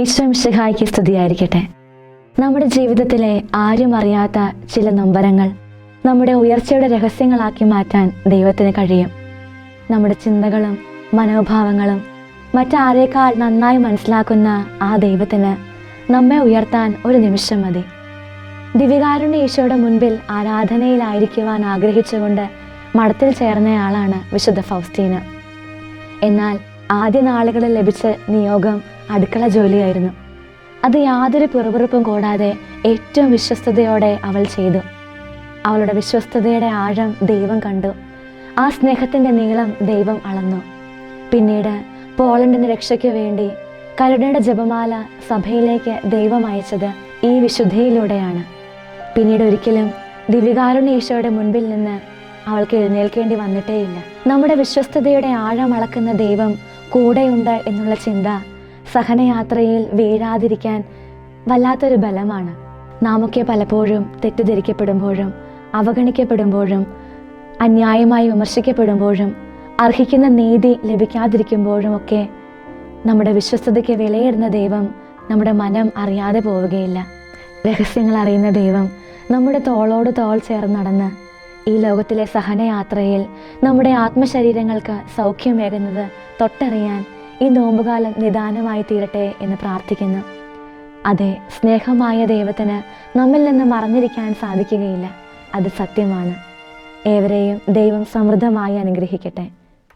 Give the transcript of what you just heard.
ഈശ്വംശിഹായിക്ക് സ്തുതിയായിരിക്കട്ടെ. നമ്മുടെ ജീവിതത്തിലെ ആരും അറിയാത്ത ചില നൊമ്പരങ്ങൾ നമ്മുടെ ഉയർച്ചയുടെ രഹസ്യങ്ങളാക്കി മാറ്റാൻ ദൈവത്തിന് കഴിയും. നമ്മുടെ ചിന്തകളും മനോഭാവങ്ങളും മറ്റാരേക്കാൾ നന്നായി മനസ്സിലാക്കുന്ന ആ ദൈവത്തിന് നമ്മെ ഉയർത്താൻ ഒരു നിമിഷം മതി. ദിവികാരുണ്യ ഈശോയുടെ മുൻപിൽ ആരാധനയിലായിരിക്കുവാൻ ആഗ്രഹിച്ചുകൊണ്ട് മഠത്തിൽ ചേർന്നയാളാണ് വിശുദ്ധ ഫൗസ്റ്റീന. എന്നാൽ ആദ്യ നാളുകളിൽ ലഭിച്ച നിയോഗം അടുക്കള ജോലിയായിരുന്നു. അത് യാതൊരു പിറുപിറുപ്പും കൂടാതെ ഏറ്റവും വിശ്വസ്തയോടെ അവൾ ചെയ്തു. അവളുടെ വിശ്വസ്തതയുടെ ആഴം ദൈവം കണ്ടു. ആ സ്നേഹത്തിന്റെ നീളം ദൈവം അളന്നു. പിന്നീട് പോളണ്ടിന്റെ രക്ഷയ്ക്ക് വേണ്ടി കരുണയുടെ ജപമാല സഭയിലേക്ക് ദൈവം അയച്ചത് ഈ വിശുദ്ധിയിലൂടെയാണ്. പിന്നീട് ഒരിക്കലും ദിവികാരുണ്യ ഈശോയുടെ മുൻപിൽ നിന്ന് അവൾക്ക് എഴുന്നേൽക്കേണ്ടി വന്നിട്ടേയില്ല. നമ്മുടെ വിശ്വസ്തതയുടെ ആഴം അളക്കുന്ന ദൈവം കൂടെയുണ്ട് എന്നുള്ള ചിന്ത സഹനയാത്രയിൽ വീഴാതിരിക്കാൻ വല്ലാത്തൊരു ബലമാണ്. നാമൊക്കെ പലപ്പോഴും തെറ്റിദ്ധരിക്കപ്പെടുമ്പോഴും അവഗണിക്കപ്പെടുമ്പോഴും അന്യായമായി വിമർശിക്കപ്പെടുമ്പോഴും അർഹിക്കുന്ന നീതി ലഭിക്കാതിരിക്കുമ്പോഴും ഒക്കെ നമ്മുടെ വിശ്വസ്തതയ്ക്ക് വിലയിടുന്ന ദൈവം നമ്മുടെ മനം അറിയാതെ പോവുകയില്ല. രഹസ്യങ്ങൾ അറിയുന്ന ദൈവം നമ്മുടെ തോളോട് തോൾ ചേർന്ന് നടന്ന് ഈ ലോകത്തിലെ സഹനയാത്രയിൽ നമ്മുടെ ആത്മശരീരങ്ങൾക്ക് സൗഖ്യമേകുന്നത് തൊട്ടറിയാൻ ഈ നോമ്പുകാലം നിദാനമായി തീരട്ടെ എന്ന് പ്രാർത്ഥിക്കുന്നു. അതെ സ്നേഹമായ ദൈവത്തിന് നമ്മിൽ നിന്ന് മറഞ്ഞിരിക്കാൻ സാധിക്കുകയില്ല. അത് സത്യമാണ്. ഏവരെയും ദൈവം സമൃദ്ധമായി അനുഗ്രഹിക്കട്ടെ.